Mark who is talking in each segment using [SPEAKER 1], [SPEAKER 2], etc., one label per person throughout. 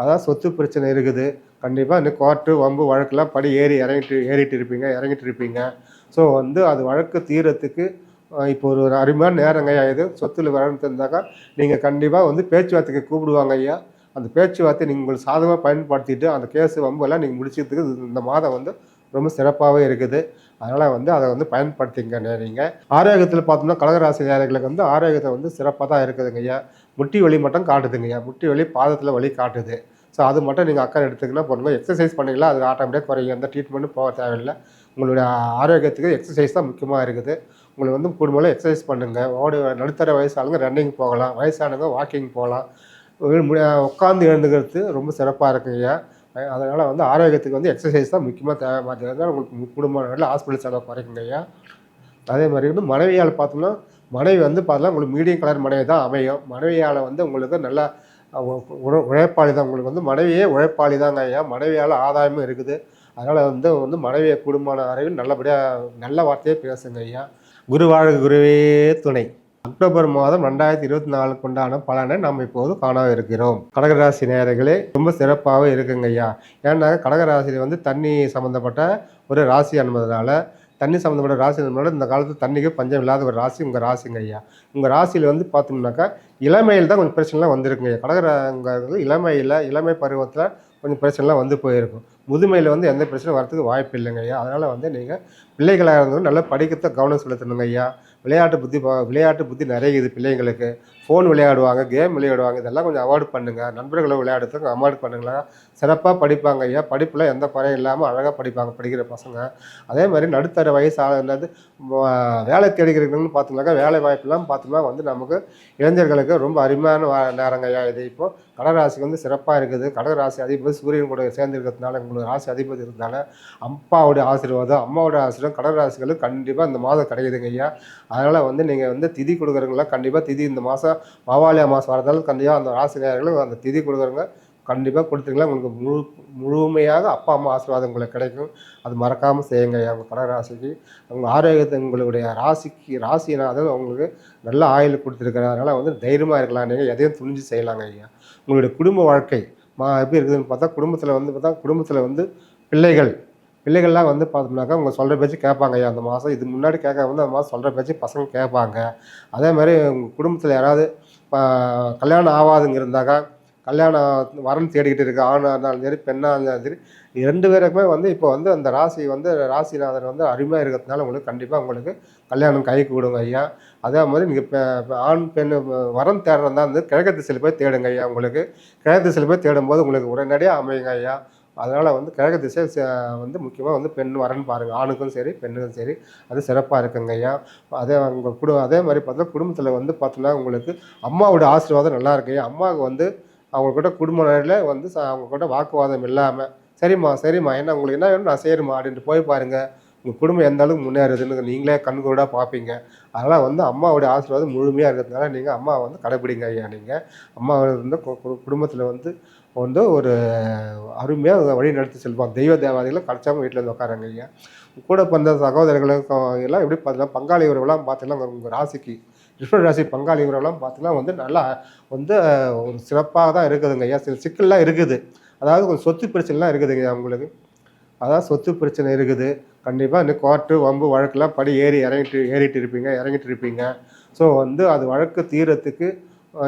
[SPEAKER 1] அதான் சொத்து பிரச்சனை இருக்குது. கண்டிப்பாக இந்த கோர்ட்டு வம்பு வழக்கெல்லாம் படி ஏறி இறங்கிட்டு ஏறிட்டு இருப்பீங்க இறங்கிட்டு இருப்பீங்க ஸோ வந்து அது வழக்கு தீரத்துக்கு இப்போ ஒரு அருமையான நேரங்க ஐயா இது. சொத்துல வரணும் இருந்தாக்கா நீங்கள் கண்டிப்பாக வந்து பேச்சுவார்த்தைக்கு கூப்பிடுவாங்க ஐயா. அந்த பேச்சுவார்த்தை நீங்கள் உங்களுக்கு சாதகமாக பயன்படுத்திட்டு அந்த கேஸ் வம்பெல்லாம் நீங்கள் முடிச்சதுக்கு இந்த மாதம் வந்து ரொம்ப சிறப்பாகவே இருக்குது. அதனால் வந்து அதை வந்து பயன்படுத்திங்க நீங்கள் ஆரோக்கியத்தில் பார்த்தோம்னா கடகராசி நேரங்களுக்கு வந்து ஆரோக்கியத்தை வந்து சிறப்பாக தான் இருக்குதுங்க ஐயா. முட்டி வலி மட்டும் காட்டுதுங்க ஐயா. முட்டி வலி பாதத்தில் வலி காட்டுது. ஸோ அது மட்டும் நீங்கள் அக்கறை எடுத்துக்கினா பண்ணுங்கள் எக்ஸசைஸ் பண்ணிங்களா அது ஆட்டோமேட்டிக் குறையும் எந்த ட்ரீட்மெண்ட்டும் போக தேவையில்லை. உங்களுடைய ஆரோக்கியத்துக்கு எக்ஸசைஸ் தான் முக்கியமாக இருக்குது. உங்களுக்கு வந்து குடும்பம் எக்ஸசைஸ் பண்ணுங்கள் ஓடு நடுத்தர வயசாளுங்க ரன்னிங் போகலாம். வயசானவங்க வாக்கிங் போகலாம். உட்காந்து எழுந்துக்கிறது ரொம்ப சிறப்பாக இருக்குங்க. அதனால் வந்து ஆரோக்கியத்துக்கு வந்து எக்ஸசைஸ் தான் முக்கியமாக தேவை. மாதிரி உங்களுக்கு குடும்ப நல்ல ஹாஸ்பிட்டல் செலவு குறைக்குங்க ஐயா. அதே மாதிரி வந்து மனைவியால் பார்த்தோம்னா மனைவி வந்து பார்த்தோம்னா உங்களுக்கு மீடியம் கலர் மனைவி தான் அமையும். மனைவியால் வந்து உங்களுக்கு நல்லா உழைப்பாளி தான் உங்களுக்கு வந்து மனைவியே உழைப்பாளி தாங்க ஐயா. மனைவியால் ஆதாயமும் இருக்குது. அதனால் வந்து வந்து மனைவியை குடும்பமான அறிவில் நல்லபடியாக நல்ல வார்த்தையே பேசுங்க ஐயா. குருவாழ் குருவே துணை. அக்டோபர் மாதம் ரெண்டாயிரத்தி இருபத்தி நாலுக்கு உண்டான பலனை நாம் இப்போது காண இருக்கிறோம். கடகராசி நேரங்களே ரொம்ப சிறப்பாகவே இருக்குங்க ஐயா. ஏன்னா கடகராசியில் வந்து தண்ணி சம்மந்தப்பட்ட ஒரு ராசி என்பதனால தண்ணி சம்மந்தப்பட்ட ராசி இந்த காலத்தில் தண்ணிக்கு பஞ்சம் இல்லாத ஒரு ராசி உங்கள் ராசிங்க ஐயா. உங்கள் ராசியில் வந்து பார்த்தோம்னாக்கா இளமையில் தான் கொஞ்சம் பிரச்சனைலாம் வந்திருக்குங்க ஐயா. இளமையில் இளமை பருவத்தில் கொஞ்சம் பிரச்சனைலாம் வந்து போயிருக்கும். முதுமையில் வந்து எந்த பிரச்சனையும் வரதுக்கு வாய்ப்பு இல்லைங்க ஐயா. அதனால் வந்து நீங்கள் பிள்ளைகளாக இருந்தாலும் நல்லா படிக்கிறத கவனம் செலுத்தணுங்க ஐயா. விளையாட்டு புத்தி விளையாட்டு புத்தி நிறைய இருக்குது பிள்ளைங்களுக்கு. ஃபோன் விளையாடுவாங்க கேம் விளையாடுவாங்க. இதெல்லாம் கொஞ்சம் அவாய்ட் பண்ணுங்கள் நண்பர்களை விளையாடுறதுக்கு அவாய்ட் பண்ணுங்களா? சிறப்பாக படிப்பாங்க ஐயா. படிப்பில் எந்த குறையும் இல்லாமல் அழகாக படிப்பாங்க படிக்கிற பசங்க. அதே மாதிரி நடுத்தர வயசு ஆனது வேலை தேடிக்கிறவங்கன்னு பார்த்தோம்னாக்கா வேலை வாய்ப்புலாம் பார்த்தோம்னா வந்து நமக்கு இளைஞர்களுக்கு ரொம்ப அருமையான வா- நேரங்க ஐயா இது. இப்போது கடகராசிக்கு வந்து சிறப்பாக இருக்குது. கடகராசி அதிபதி சூரியன் கூட சேர்ந்துருக்கிறதுனால உங்களுக்கு ராசி அதிபதி இருந்தால அப்பாவுடைய ஆசீர்வாதம் அம்மாவோட ஆசீர்வாதம் கடகராசிகளுக்கு கண்டிப்பாக இந்த மாதம் கிடைக்குதுங்க ஐயா. அதனால் வந்து நீங்கள் வந்து திதி கொடுக்குறவங்களாம் கண்டிப்பாக திதி இந்த மாதம் மாவாளியா மாதம் வரதால கண்டிப்பாக அந்த ராசினியர்களும் அந்த திதி கொடுக்குறவங்க கண்டிப்பாக கொடுத்தீங்களா உங்களுக்கு முழு முழுமையாக அப்பா அம்மா ஆசீர்வாதம் உங்களுக்கு கிடைக்கும். அது மறக்காமல் செய்யுங்க ஐயா. உங்கள் கடகராசிக்கு உங்கள் ஆரோக்கியத்தை உங்களுடைய ராசிக்கு ராசினாதான் அதாவது உங்களுக்கு நல்ல ஆயுள் கொடுத்துருக்குறாரு அதனால் வந்து தைரியமாக இருக்கலாம் நீங்கள் எதையும் துணிஞ்சு செய்யலாங்க ஐயா. உங்களுடைய குடும்ப வாழ்க்கை மா எப்படி இருக்குதுன்னு பார்த்தா குடும்பத்தில் வந்து பார்த்தா குடும்பத்தில் வந்து பிள்ளைகள் பிள்ளைகள்லாம் வந்து பார்த்தோம்னாக்கா அவங்க சொல்கிற பேச்சு கேட்பாங்க ஐயா. அந்த மாதம் இது முன்னாடி கேட்க வந்து அந்த மாதம் சொல்கிற பேச்சு பசங்க கேட்பாங்க. அதே மாதிரி உங்கள் குடும்பத்தில் யாராவது கல்யாணம் ஆகாதுங்க இருந்தாக்கா கல்யாணம் வரன் தேடிக்கிட்டு இருக்குது ஆணாக இருந்தாலும் சரி பெண்ணாக இருந்தாலும் சரி ரெண்டு பேருக்குமே வந்து இப்போ வந்து அந்த ராசி வந்து ராசிநாதர் வந்து அருமையாக இருக்கிறதுனால உங்களுக்கு கண்டிப்பாக உங்களுக்கு கல்யாணம் கைக்கு விடுங்க ஐயா. அதே மாதிரி நீங்கள் ஆண் பெண் வரம் தேடுறதா வந்து கிழக்கு திசையில் போய் தேடுங்க ஐயா உங்களுக்கு. கிழக்கு திசையில் போய் தேடும்போது உங்களுக்கு உடனடியாக அமையுங்க ஐயா. அதனால் வந்து கிழக்கு திசை வந்து முக்கியமாக வந்து பெண் வரன்னு பாருங்கள் ஆணுக்கும் சரி பெண்ணுக்கும் சரி அது சிறப்பாக இருக்குங்க ஐயா. அதே உங்கள் குடும்பம் அதே மாதிரி பார்த்தா குடும்பத்தில் வந்து பார்த்தோன்னா உங்களுக்கு அம்மாவோட ஆசீர்வாதம் நல்லா இருக்கு ஐயா. அம்மாவுக்கு வந்து அவங்கக்கிட்ட குடும்ப நிலையில் வந்து அவங்க கூட வாக்குவாதம் இல்லாமல் சரிம்மா சரிம்மா. என்ன உங்களுக்கு என்ன வேணும் நான் செய்கிறேம்மா அப்படின்ட்டு போய் பாருங்கள் உங்கள் குடும்பம் எந்த அளவுக்கு முன்னேறுதுன்னு நீங்களே கண்கூடாக பார்ப்பீங்க அதனால் வந்து அம்மாவுடைய ஆசீர்வாதம் முழுமையாக இருக்கிறதுனால நீங்கள் அம்மாவை வந்து கடைப்பிடிங்க ஐயா நீங்கள் அம்மா வந்து குடும்பத்தில் வந்து வந்து ஒரு அருமையாக வழி நடத்தி செல்வாங்க. தெய்வ தேவாதைகளை கடைச்சாம வீட்டில் வந்து உட்காராங்க ஐயா. கூட பிறந்த சகோதரர்களுக்கும் எல்லாம் எப்படி பார்த்தீங்கன்னா பங்காளி உறவுலாம் பார்த்தீங்கன்னா உங்கள் ராசிக்கு ரிஷப ராசி பங்காளி உறவுலாம் பார்த்தீங்கன்னா வந்து நல்லா வந்து ஒரு சிறப்பாக தான் இருக்குதுங்க ஐயா. சில சிக்கல்லாம் இருக்குது. அதாவது கொஞ்சம் சொத்து பிரச்சனைலாம் இருக்குதுங்க ஐயா உங்களுக்கு. அதாவது சொத்து பிரச்சனை இருக்குது. கண்டிப்பாக இந்த கோர்ட்டு வம்பு வழக்கெலாம் படி ஏறி இறங்கிட்டு ஏறிட்டு இருப்பீங்க இறங்கிட்டு இருப்பீங்க. ஸோ வந்து அது வழக்கு தீரத்துக்கு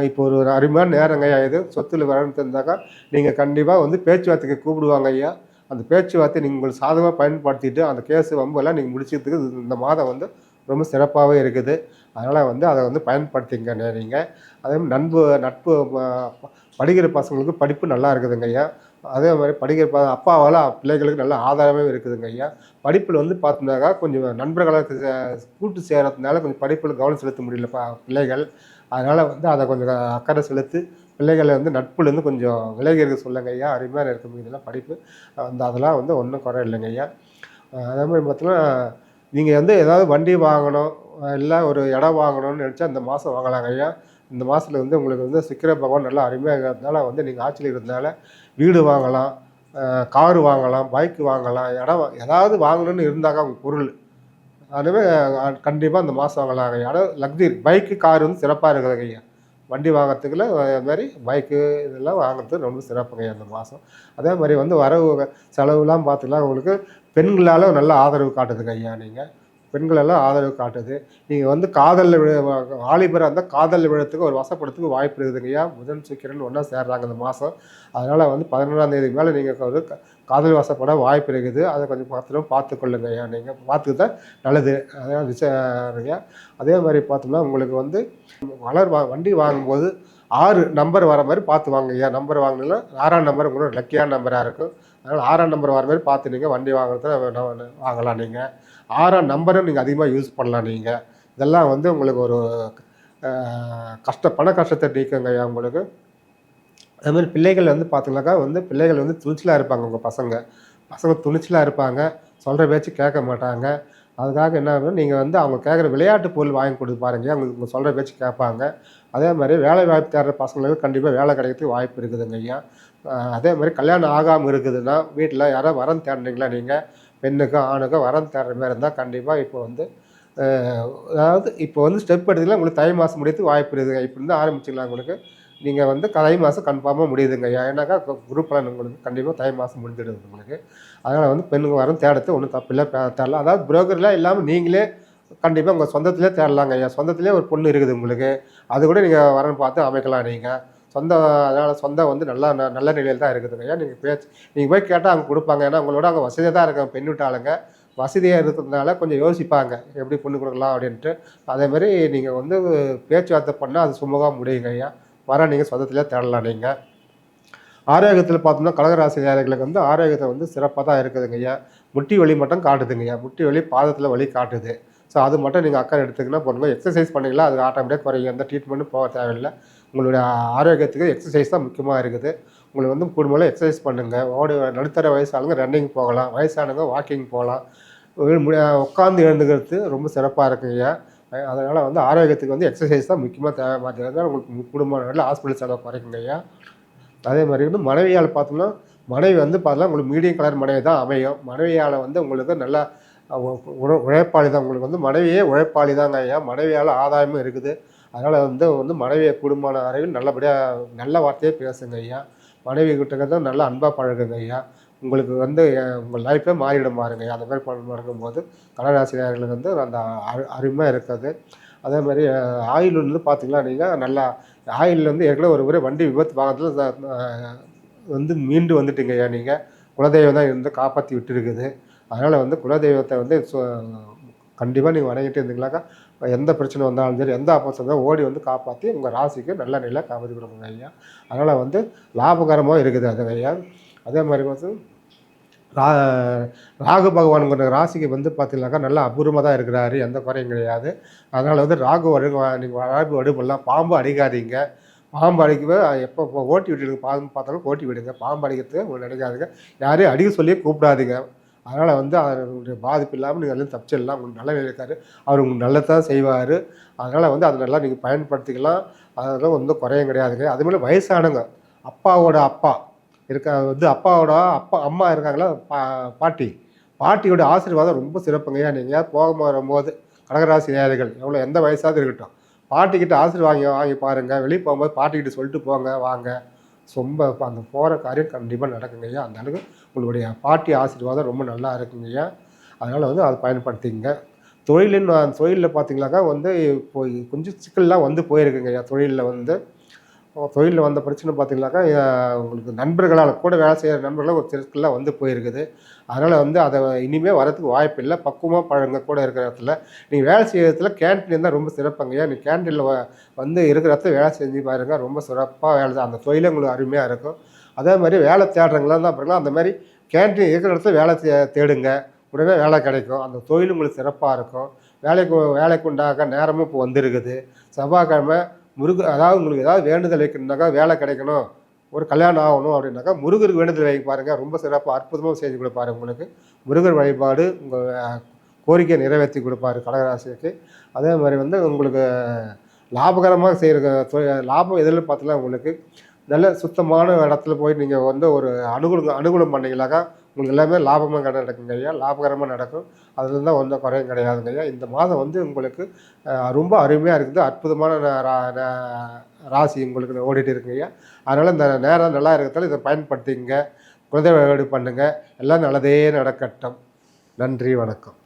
[SPEAKER 1] இப்போ ஒரு ஒரு அருமையான நேரங்க ஐயா இது. சொத்துல வரணுன்னு இருந்தாக்கா நீங்கள் கண்டிப்பாக வந்து பேச்சுவார்த்தைக்கு கூப்பிடுவாங்க ஐயா. அந்த பேச்சுவார்த்தை நீங்கள் உங்களுக்கு சாதகமாக பயன்படுத்திட்டு அந்த கேஸ் வம்பெல்லாம் நீங்கள் முடிச்சதுக்கு இந்த மாதம் வந்து ரொம்ப சிறப்பாகவே இருக்குது. அதனால் வந்து அதை வந்து பயன்படுத்திங்க நீங்கள் அதே மாதிரி நண்பு நட்பு படிக்கிற பசங்களுக்கு படிப்பு நல்லா இருக்குதுங்க ஐயா. அதே மாதிரி படிக்கிற ப அப்பாவால் பிள்ளைகளுக்கு நல்ல ஆதாரமே இருக்குதுங்க ஐயா. படிப்பில் வந்து பார்த்தோம்னாக்கா கொஞ்சம் நண்பர்களை சே- கூட்டு சேர்கிறதுனால கொஞ்சம் படிப்பில் கவனம் செலுத்த முடியல பிள்ளைகள். அதனால் வந்து அதை கொஞ்சம் அக்கறை செலுத்தி பிள்ளைகளை வந்து நட்புலேருந்து கொஞ்சம் விலகி இருக்க சொல்லுங்க ஐயா. அருமையாக இருக்க இதெல்லாம் படிப்பு. அந்த அதெல்லாம் வந்து ஒன்றும் குறை இல்லைங்க ஐயா. அதே மாதிரி பார்த்தோன்னா நீங்கள் வந்து ஏதாவது வண்டி வாங்கணும் இல்லை ஒரு இடம் வாங்கணும்னு நினச்சா இந்த மாதம் வாங்கலாங்க ஐயா. இந்த மாதத்துல வந்து உங்களுக்கு வந்து சிக்கிர பகவான் நல்லா அருமையாக இருக்கிறதுனால வந்து நீங்கள் ஆட்சியில் இருக்கிறதுனால வீடு வாங்கலாம் காரு வாங்கலாம் பைக் வாங்கலாம் இடம் ஏதாவது வாங்கணும்னு இருந்தாங்க அவங்க பொருள். அதுவே கண்டிப்பாக அந்த மாதம் வாங்கலாங்க இடம் லக்ஸரி பைக்கு கார் வந்து சிறப்பாக இருக்குதுங்க ஐயா. வண்டி வாங்குறதுக்குள்ள அதே மாதிரி பைக்கு இதெல்லாம் வாங்குறதுக்கு ரொம்ப சிறப்புங்க அந்த மாதம் அதே மாதிரி வந்து வரவு செலவுலாம் பார்த்துக்கலாம் உங்களுக்கு பெண்களால் நல்ல ஆதரவு காட்டுதுங்க ஐயா நீங்கள் பெண்களெல்லாம் ஆதரவு காட்டுது. நீங்கள் வந்து காதலில் விழ வாலிபராக இருந்தால் காதலில் விழத்துக்கு ஒரு வசப்படுறதுக்கு வாய்ப்பு இருக்குதுங்கய்யா புதன் சுக்கிரன் ஒன்றா சேர்றாங்க இந்த மாதம் அதனால் வந்து பதினொன்றாம் தேதி மேலே நீங்கள் ஒரு க- காதல் வசப்பட வாய்ப்பு இருக்குது. அதை கொஞ்சம் பார்த்துட்டு பார்த்துக்கொள்ளுங்க ஐயா. நீங்கள் பார்த்துக்கிட்டா நல்லது. அதான் விசாரிங்க அதே மாதிரி பார்த்தோம்னா உங்களுக்கு வந்து வளர் வா வண்டி வாங்கும்போது ஆறு நம்பர் வர மாதிரி பார்த்து வாங்க ஐயா. நம்பர் வாங்கினா ஆறாம் நம்பர் உங்களோட லக்கியான நம்பராக இருக்கும். அதனால் ஆறாம் நம்பர் வர மாதிரி பார்த்து நீங்கள் வண்டி வாங்குறத வாங்கலாம் நீங்கள் ஆறாம் நம்பரும் நீங்கள் அதிகமாக யூஸ் பண்ணலாம் நீங்கள் இதெல்லாம் வந்து உங்களுக்கு ஒரு கஷ்ட பண கஷ்டத்தை நீக்குங்க ஐயா உங்களுக்கு. அது மாதிரி பிள்ளைகள் வந்து பார்த்தீங்கன்னாக்கா வந்து பிள்ளைகள் வந்து துணிச்சலாக இருப்பாங்க உங்கள் பசங்க. பசங்க துணிச்சலாக இருப்பாங்க. சொல்கிற பேச்சு கேட்க மாட்டாங்க. அதுக்காக என்ன நீங்கள் வந்து அவங்க கேட்குற விளையாட்டு பொருள் வாங்கி கொடுத்து பாருங்க அவங்க உங்கள் சொல்கிற பேச்சு கேட்பாங்க. அதே மாதிரி வேலை வாய்ப்பு தேடுற பசங்களுக்கு கண்டிப்பாக வேலை கிடைக்கிறதுக்கு வாய்ப்பு இருக்குதுங்க ஐயா. அதே மாதிரி கல்யாணம் ஆகாமல் இருக்குதுன்னா வீட்டில் யாராவது வரம் தேடுறீங்களா நீங்கள் பெண்ணுக்கும் ஆணுக்கும் வரம் தேடுற மாதிரி இருந்தால் கண்டிப்பாக இப்போ வந்து அதாவது இப்போ வந்து ஸ்டெப் எடுத்துக்கலாம் உங்களுக்கு தை மாதம் முடியறதுக்கு வாய்ப்பு இருக்குதுங்க இப்போ இருந்து ஆரம்பிச்சிக்கலாம் உங்களுக்கு. நீங்கள் வந்து தை மாதம் கன்ஃபார்மாக முடியுதுங்க. ஏன்னாக்கா குரூப் பலன் உங்களுக்கு கண்டிப்பாக தை மாதம் முடிஞ்சிடுது உங்களுக்கு. அதனால் வந்து பெண்ணுக்கு வரம் தேடுறது ஒன்றும் தப்பில்லை பே- தேடலாம். அதாவது புரோக்கர்லாம் இல்லாமல் நீங்களே கண்டிப்பாக உங்கள் சொந்தத்திலே தேடலாங்க. ஐயா சொந்தத்திலே ஒரு பொண்ணு இருக்குது உங்களுக்கு. அது கூட நீங்கள் வரன்னு பார்த்து அமைக்கலாம் நீங்கள் சொந்த அதனால் சொந்தம் வந்து நல்லா ந- நல்ல நிலையில் தான் இருக்குது ஐயா நீங்கள் பேச்சு நீங்கள் போய் கேட்டால் அவங்க கொடுப்பாங்க. ஏன்னா உங்களோட அங்கே வசதியாக தான் இருக்காங்க பெண் வீட்டாளுங்க வசதியாக இருக்கிறதுனால கொஞ்சம் யோசிப்பாங்க. எப்படி பொண்ணு கொடுக்கலாம் அப்படின்ட்டு. அதேமாரி நீங்கள் வந்து பேச்சுவார்த்தை பண்ணால் அது சுமூகமாக முடியுங்க ஐயா. வர நீங்கள் சொந்தத்திலே தேடலாம் நீங்கள் ஆரோக்கியத்தில் பார்த்தோம்னா கடகராசினியார்களுக்கு வந்து ஆரோக்கியத்தை வந்து சிறப்பாக தான் இருக்குதுங்க ஐயா. முட்டி வலி மட்டும் காட்டுதுங்க ஐயா. முட்டி வலி பாதத்தில் வலி காட்டுது. ஸோ அது மட்டும் நீங்கள் அக்கறை எடுத்துக்கினா போதுங்க எக்ஸசைஸ் பண்ணிங்களா? அது ஆட்டோமேட்டிக்காக குறையும். எந்த ட்ரீட்மெண்ட்டும் போக தேவையில்லை. உங்களுடைய ஆரோக்கியத்துக்கு எக்ஸசைஸ் தான் முக்கியமாக இருக்குது. உங்களுக்கு வந்து குடும்பம் எக்ஸசைஸ் பண்ணுங்கள் ஓடி நடுத்தர வயசானவங்க ரன்னிங் போகலாம். வயசானவங்க வாக்கிங் போகலாம். உட்காந்து எழுந்துக்கிறது ரொம்ப சிறப்பாக இருக்குங்க. அதனால் வந்து ஆரோக்கியத்துக்கு வந்து எக்ஸசைஸ் தான் முக்கியமாக தேவை. உங்களுக்கு குடும்ப நல்ல ஹாஸ்பிட்டல் செலவு குறைக்குங்க ஐயா. அதே மாதிரி வந்து மனைவியால் பார்த்தோம்னா மனைவி வந்து பார்த்தோம்னா உங்களுக்கு மீடியம் கலர் மனைவி தான் அமையும். மனைவியால் வந்து உங்களுக்கு நல்லா உழ- உழைப்பாளி தான் உங்களுக்கு வந்து மனைவியே உழைப்பாளி தாங்க ஐயா. மனைவியால் ஆதாயமும் இருக்குது. அதனால் வந்து வந்து மனைவியை குடும்பமான அறிவில் நல்லபடியாக நல்ல வார்த்தையே பேசுங்க ஐயா. மனைவி கிட்ட தான் நல்லா அன்பாக பழகுங்க ஐயா. உங்களுக்கு வந்து உங்கள் லைஃபே மாறிடும் பாருங்க ஐயா. அந்த மாதிரி பண்ண நடக்கும்போது கடராசிரியர்களுக்கு வந்து அந்த அரு அருமையாக இருக்காது. அதே மாதிரி ஆயில் வந்து பார்த்தீங்களா நீங்கள் நல்லா ஆயில் வந்து ஏற்கனவே ஒரு முறை வண்டி விபத்து பாகத்தில் வந்து மீண்டு வந்துட்டீங்க ஐயா நீங்கள் குலதெய்வம் தான் இருந்து காப்பாற்றி விட்டுருக்குது. அதனால் வந்து குலதெய்வத்தை வந்து கண்டிப்பாக நீங்கள் வணங்கிட்டு இருந்தீங்களாக்கா எந்த பிரச்சனை வந்தாலும் சரி எந்த ஆப்போசிட் ஓடி வந்து காப்பாற்றி உங்கள் ராசிக்கு நல்ல நிலை காப்பாற்றி கொடுப்பாங்க ஐயா. அதனால் வந்து லாபகரமாக இருக்குது அது ஐயா. அதே மாதிரி வந்து ரா ராகு பகவானுங்கிற ராசிக்கு வந்து பார்த்தீங்கன்னாக்கா நல்லா அபூர்வமாக தான் இருக்கிறாரு எந்த குறையும் கிடையாது. அதனால் வந்து ராகு வடு நீங்கள் ராகு வடுபடலாம் பாம்பு அடிக்காதீங்க. பாம்பு அடிக்கவே எப்போ ஓட்டி விட்டுடுங்க. பாம்பு பார்த்தாலும் ஓட்டி விடுங்க. பாம்பு அடிக்கிறதுக்கு உங்களுக்கு நினைக்காதுங்க. யாரையும் அடிக்க சொல்லி கூப்பிடாதீங்க. அதனால் வந்து அதனுடைய பாதிப்பு இல்லாமல் நீங்கள் எல்லாம் தப்பிச்சிடலாம். உங்களுக்கு நல்ல நிலை இருக்காரு. அவர் உங்களுக்கு நல்லதான் செய்வார். அதனால் வந்து அது நல்லா நீங்கள் பயன்படுத்திக்கலாம். அதெல்லாம் வந்து குறையும் கிடையாதுங்க. அதே மாதிரி வயசானவங்க. அப்பாவோட அப்பா இருக்க வந்து அப்பாவோட அப்பா அம்மா இருக்காங்களா? பா பாட்டி. பாட்டியோட ஆசீர்வாதம் ரொம்ப சிறப்புங்கய்யா நீங்கள் போக வரும்போது கடகராசி நேயர்கள் எவ்வளோ எந்த வயசாவது இருக்கட்டும். பாட்டிக்கிட்ட ஆசீர்வாதம் வாங்கி வாங்கி பாருங்கள் வெளியே போகும்போது பாட்டிக்கிட்ட சொல்லிட்டு போங்க வாங்க. ரொம்ப அந்த போகிற காரியம் கண்டிப்பாக நடக்குங்கய்யா அந்த அளவுக்கு உங்களுடைய பாட்டி ஆசீர்வாதம் ரொம்ப நல்லா இருக்குங்கய்யா அதனால் வந்து அதை பயன்படுத்திங்க தொழிலுன்னு தொழிலில் பார்த்தீங்கன்னாக்கா வந்து இப்போ கொஞ்சம் சிக்கல்லாம் வந்து போயிருக்குங்கய்யா தொழிலில் வந்து தொழிலில் வந்த பிரச்சனை பார்த்தீங்கன்னாக்கா உங்களுக்கு நண்பர்களால் கூட வேலை செய்கிற நண்பர்களால் ஒரு சிக்கல்லாம் வந்து போயிருக்குது. அதனால் வந்து அதை இனிமேல் வரதுக்கு வாய்ப்பு இல்லை. பக்குவமாக பழங்க கூட இருக்கிற இடத்துல. நீங்கள் வேலை செய்கிற இடத்துல கேன்டீன் இருந்தால் ரொம்ப சிறப்புங்கய்யா நீ கேன்டீனில் வந்து இருக்கிற இடத்துல வேலை செஞ்சு பாருங்க. ரொம்ப சிறப்பாக வேலை அந்த தொழிலே உங்களுக்கு அருமையாக இருக்கும். அதே மாதிரி வேலை தேடுறவங்களாம் தான் பாருங்களா அந்த மாதிரி கேன்டீன் இருக்கிற இடத்துல வேலை தே- தேடுங்க. உடனே வேலை கிடைக்கும். அந்த தொழில் உங்களுக்கு சிறப்பாக இருக்கும். வேலைக்கு வேலைக்கு உண்டாக நேரமும் இப்போ வந்திருக்குது. செவ்வாய்க்கிழமை முருகு அதாவது உங்களுக்கு ஏதாவது வேண்டுதல் வைக்கணுன்னாக்கா வேலை கிடைக்கணும் ஒரு கல்யாணம் ஆகணும் அப்படின்னாக்கா முருகருக்கு வேண்டுதல் வைக்க பாருங்கள் ரொம்ப சிறப்பாக அற்புதமாக செய்து கொடுப்பாரு உங்களுக்கு. முருகர் வழிபாடு உங்கள் கோரிக்கையை நிறைவேற்றி கொடுப்பாரு கடகராசிக்கு. அதே மாதிரி வந்து உங்களுக்கு லாபகரமாக செய்கிற லாபம் எதில் பார்த்தீங்கன்னா உங்களுக்கு நல்ல சுத்தமான இடத்துல போய் நீங்கள் வந்து ஒரு அனுகூலம் அனுகூலம் பண்ணீங்களாக்கா உங்களுக்கு எல்லாமே லாபமாக நடக்குங்க ஐயா. லாபகரமாக நடக்கும். அதில் தான் ஒன்றும் குறையும் கிடையாதுங்க ஐயா. இந்த மாதம் வந்து உங்களுக்கு ரொம்ப அருமையாக இருக்குது. அற்புதமான ரா- ராசி உங்களுக்கு ஓடிட்டு இருக்குங்க ஐயா. அதனால் இந்த நேரம் நல்லா இருக்கிறதால இதை பயன்படுத்திங்க குழந்தை வழிபாடு பண்ணுங்கள் எல்லாம் நல்லதே நடக்கட்டும். நன்றி வணக்கம்.